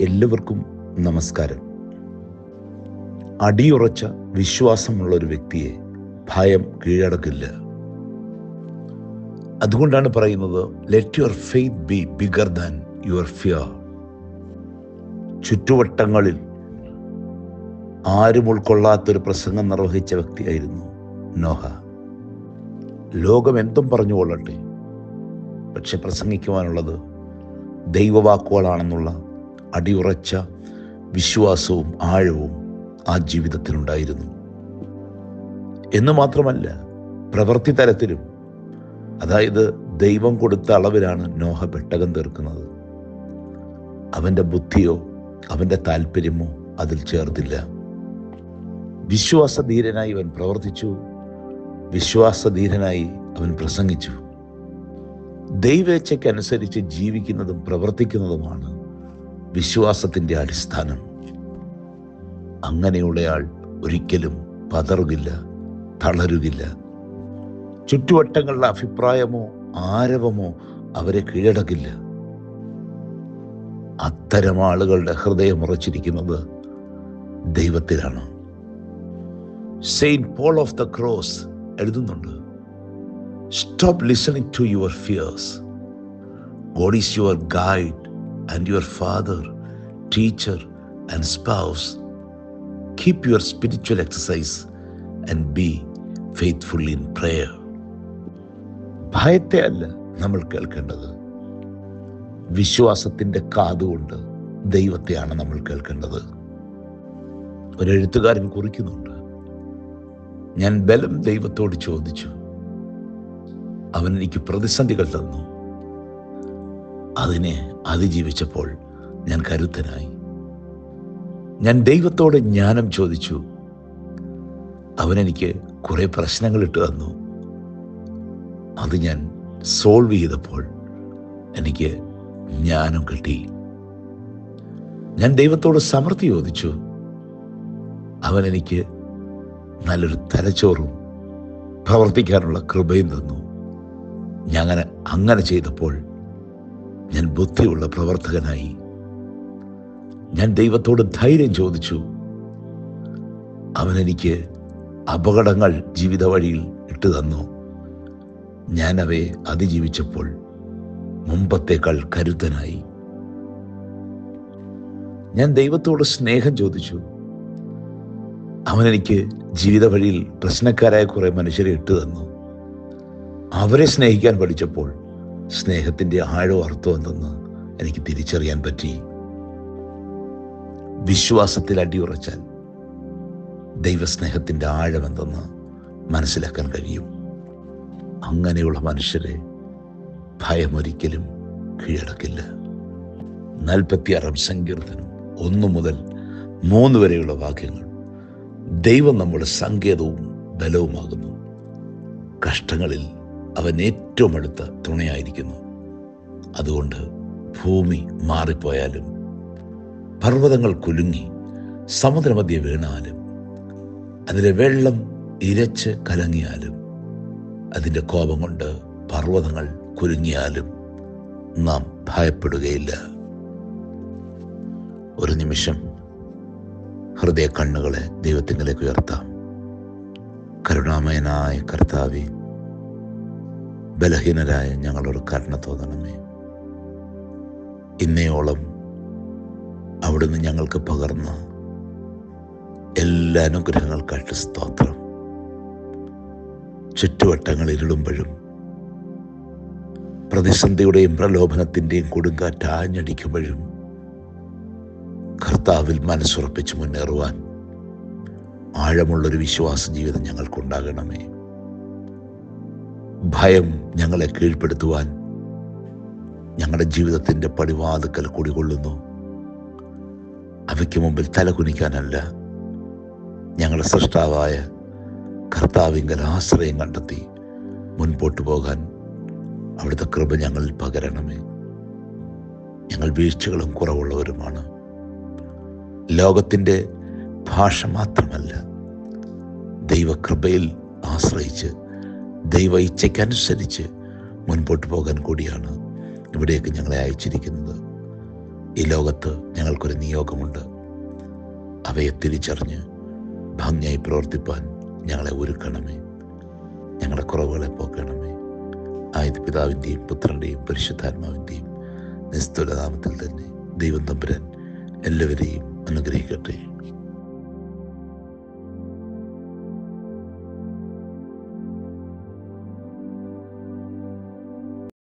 എല്ലാവർക്കും നമസ്കാരം. അടിയുറച്ച വിശ്വാസമുള്ള ഒരു വ്യക്തിയെ ഭയം കീഴടക്കില്ല. അതുകൊണ്ടാണ് പറയുന്നത് let your faith be bigger than your fear ചുറ്റുവട്ടങ്ങളിൽ ആരും ഉൾക്കൊള്ളാത്തൊരു പ്രസംഗം നിർവഹിച്ച വ്യക്തിയായിരുന്നു നോഹ. ലോകം എന്തും പറഞ്ഞു പറഞ്ഞുകൊള്ളട്ടെ പക്ഷെ പ്രസംഗിക്കുവാനുള്ളത് ദൈവവാക്കുകളാണെന്നുള്ള അടിയുറച്ച വിശ്വാസവും ആഴവും ആ ജീവിതത്തിനുണ്ടായിരുന്നു. എന്ന് മാത്രമല്ല പ്രവൃത്തി തലത്തിലും അതായത് ദൈവം കൊടുത്ത അളവിലാണ് നോഹ പെട്ടകം തീർക്കുന്നത്. അവന്റെ ബുദ്ധിയോ അവന്റെ താല്പര്യമോ അതിൽ ചേർത്തില്ല വിശ്വാസധീരനായി അവൻ പ്രവർത്തിച്ചു. വിശ്വാസധീരനായി അവൻ പ്രസംഗിച്ചു. ദൈവേച്ഛയ്ക്കനുസരിച്ച് ജീവിക്കുന്നതും പ്രവർത്തിക്കുന്നതുമാണ് വിശ്വാസത്തിന്റെ അടിസ്ഥാനം. അങ്ങനെയുള്ളയാൾ ഒരിക്കലും പതറുകില്ല തളരുകില്ല. ചുറ്റുവട്ടങ്ങളുടെ അഭിപ്രായമോ ആരവമോ അവരെ കീഴടക്കില്ല. അത്തരം ആളുകളുടെ ഹൃദയം ഉറച്ചിരിക്കുന്നത് ദൈവത്തിലാണ്. Saint Paul of the cross എഴുതുന്നുണ്ട് stop listening to your fears God is your guide and your father, teacher, and spouse. Keep your spiritual exercise and be faithful in prayer. ഭയത്തെ അല്ല നമ്മൾ കേൾക്കേണ്ടത് വിശ്വാസത്തിന്റെ കാതുകൊണ്ട് ദൈവത്തെയാണ് നമ്മൾ കേൾക്കേണ്ടത് ഒരു എഴുത്തുകാരൻ കുറിക്കുന്നുണ്ട് ഞാൻ ബലം ദൈവത്തോട് ചോദിച്ചു അവൻ എനിക്ക് പ്രതിസന്ധികൾ തന്നു അതിനെ അതിജീവിച്ചപ്പോൾ ഞാൻ കരുത്തനായി. ഞാൻ ദൈവത്തോട് ജ്ഞാനം ചോദിച്ചു. അവനെനിക്ക് കുറെ പ്രശ്നങ്ങൾ ഇട്ട് തന്നു. അത് ഞാൻ സോൾവ് ചെയ്തപ്പോൾ എനിക്ക് ജ്ഞാനം കിട്ടി. ഞാൻ ദൈവത്തോട് സമൃദ്ധി ചോദിച്ചു. അവൻ എനിക്ക് നല്ലൊരു തലച്ചോറും പ്രവർത്തിക്കാനുള്ള കൃപയും തന്നു. ഞാൻ അങ്ങനെ അങ്ങനെ ചെയ്തപ്പോൾ ഞാൻ ബുദ്ധിയുള്ള പ്രവർത്തകനായി. ഞാൻ ദൈവത്തോട് ധൈര്യം ചോദിച്ചു. അവൻ എനിക്ക് അപകടങ്ങൾ ജീവിത വഴിയിൽ ഇട്ടു തന്നു. ഞാൻ അവയെ അതിജീവിച്ചപ്പോൾ മുമ്പത്തേക്കാൾ കരുത്തനായി. ഞാൻ ദൈവത്തോട് സ്നേഹം ചോദിച്ചു. അവൻ എനിക്ക് ജീവിത വഴിയിൽ പ്രശ്നക്കാരായ കുറെ മനുഷ്യരെ ഇട്ടു തന്നു. അവരെ സ്നേഹിക്കാൻ പഠിച്ചപ്പോൾ സ്നേഹത്തിന്റെ ആഴവും അർത്ഥം എന്തെന്ന് എനിക്ക് തിരിച്ചറിയാൻ പറ്റി. വിശ്വാസത്തിൽ അടിയുറച്ചാൽ ദൈവസ്നേഹത്തിന്റെ ആഴം എന്തെന്ന് മനസ്സിലാക്കാൻ കഴിയും. അങ്ങനെയുള്ള മനുഷ്യരെ ഭയമൊരിക്കലും കീഴടക്കില്ല. നാൽപ്പത്തിയാറാം സങ്കീർത്തനം ഒന്നു മുതൽ മൂന്ന് വരെയുള്ള വാക്യങ്ങൾ. ദൈവം നമ്മുടെ സങ്കേതവും ബലവുമാകുന്നു. കഷ്ടങ്ങളിൽ അവൻ ഏറ്റവും അടുത്ത തുണയായിരിക്കുന്നു. അതുകൊണ്ട് ഭൂമി മാറിപ്പോയാലും പർവതങ്ങൾ കുലുങ്ങി സമുദ്രമധ്യ വീണാലും അതിലെ വെള്ളം ഇരച്ച് കലങ്ങിയാലും അതിന്റെ കോപം കൊണ്ട് പർവതങ്ങൾ കുലുങ്ങിയാലും നാം ഭയപ്പെടുകയില്ല. ഒരു നിമിഷം ഹൃദയ കണ്ണുകളെ ദൈവത്തിങ്കിലേക്ക് ഉയർത്താം. കരുണാമയനായ കർത്താവെ ബലഹീനരായ ഞങ്ങളോട് കരുണ തോന്നണമേ. ഇന്നയോളം അവിടുന്ന് ഞങ്ങൾക്ക് പകർന്ന എല്ലാ അനുഗ്രഹങ്ങൾക്കായിട്ട് സ്തോത്രം. ചുറ്റുവട്ടങ്ങൾ ഇരുളുമ്പോഴും പ്രതിസന്ധിയുടെയും പ്രലോഭനത്തിന്റെയും കൊടുങ്കാറ്റ് ആഞ്ഞടിക്കുമ്പോഴും കർത്താവിൽ മനസ്സുറപ്പിച്ച് മുന്നേറുവാൻ ആഴമുള്ളൊരു വിശ്വാസ ജീവിതം ഞങ്ങൾക്കുണ്ടാകണമേ. ഭയം ഞങ്ങളെ കീഴ്പ്പെടുത്തുവാൻ ഞങ്ങളുടെ ജീവിതത്തിന്റെ പടിവാതുക്കൽ കുടികൊള്ളുന്നു. അവയ്ക്ക് മുമ്പിൽ തലകുനിക്കാനല്ല ഞങ്ങളുടെ സൃഷ്ടാവായ കർത്താവിങ്കൽ ആശ്രയം കണ്ടെത്തി മുൻപോട്ട് പോകാൻ അവിടുത്തെ കൃപ ഞങ്ങളിൽ പകരണമേ. ഞങ്ങൾ വീഴ്ചകളും കുറവുള്ളവരുമാണ്. ലോകത്തിന്റെ ഭാഷ മാത്രമല്ല ദൈവകൃപയിൽ ആശ്രയിച്ച് ദൈവ ഇച്ഛയ്ക്കനുസരിച്ച് മുൻപോട്ട് പോകാൻ കൂടിയാണ് ഇവിടേക്ക് ഞങ്ങളെ അയച്ചിരിക്കുന്നത്. ഈ ലോകത്ത് ഞങ്ങൾക്കൊരു നിയോഗമുണ്ട്. അവയെ തിരിച്ചറിഞ്ഞ് ഭംഗിയായി പ്രവർത്തിപ്പാൻ ഞങ്ങളെ ഒരുക്കണമേ. ഞങ്ങളുടെ കുറവുകളെ പോക്കണമേ. ആയത് പിതാവിന്റെയും പുത്രന്റെയും പരിശുദ്ധാത്മാവിന്റെയും നിസ്തുലനാമത്തിൽ തന്നെ ദൈവം തമ്പുരൻ എല്ലാവരെയും അനുഗ്രഹിക്കട്ടെ.